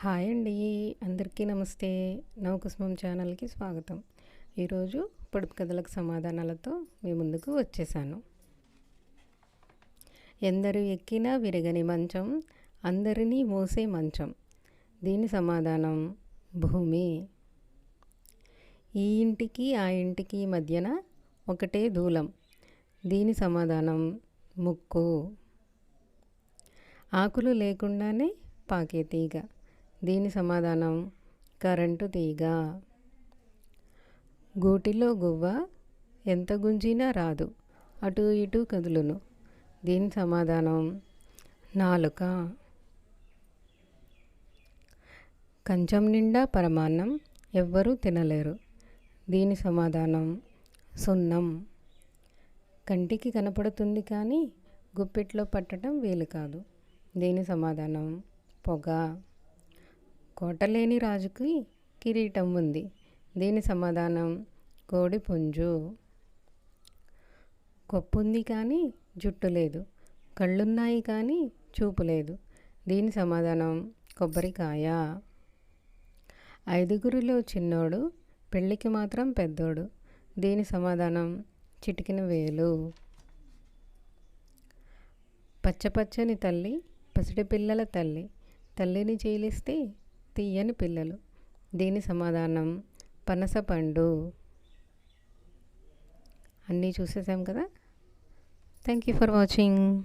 Hi అండి. అందరికీ నమస్తే. నవకుసుమం ఛానల్కి స్వాగతం. ఈరోజు పొడుపు కథలకు సమాధానాలతో మీ ముందుకు వచ్చేసాను. ఎందరు ఎక్కినా విరగని మంచం అందరినీ మోసే మంచం. దీని సమాధానం భూమి. ఈ ఇంటికి ఆ ఇంటికి మధ్యన ఒకటే దూలం. దీని సమాధానం ముక్కు. ఆకులు లేకుండానే పాకే తీగ. దీని సమాధానం కరెంటు తీగ. గూటిలో గువ్వ ఎంత గుంజినా రాదు అటు ఇటు కదులును. దీని సమాధానం నాలుక. కంచం నిండా పరమాన్నం ఎవ్వరూ తినలేరు. దీని సమాధానం సున్నం. కంటికి కనపడుతుంది కానీ గుప్పెట్లో పట్టడం వీలు కాదు. దీని సమాధానం పొగ. కోటలేని రాజుకి కిరీటం ఉంది. దీని సమాధానం కోడి పుంజు. కొప్పుంది కానీ జుట్టు లేదు. కళ్ళున్నాయి కానీ చూపు లేదు. దీని సమాధానం కొబ్బరికాయ. ఐదుగురిలో చిన్నోడు పెళ్ళికి మాత్రం పెద్దోడు. దీని సమాధానం చిటికిన వేలు. పచ్చపచ్చని తల్లి పసిడి పిల్లల తల్లి. తల్లిని చీలిస్తే తీయని పిల్లలు. దీని సమాధానం పనసపండు అన్నీ చూసేసాం కదా? Thank you for watching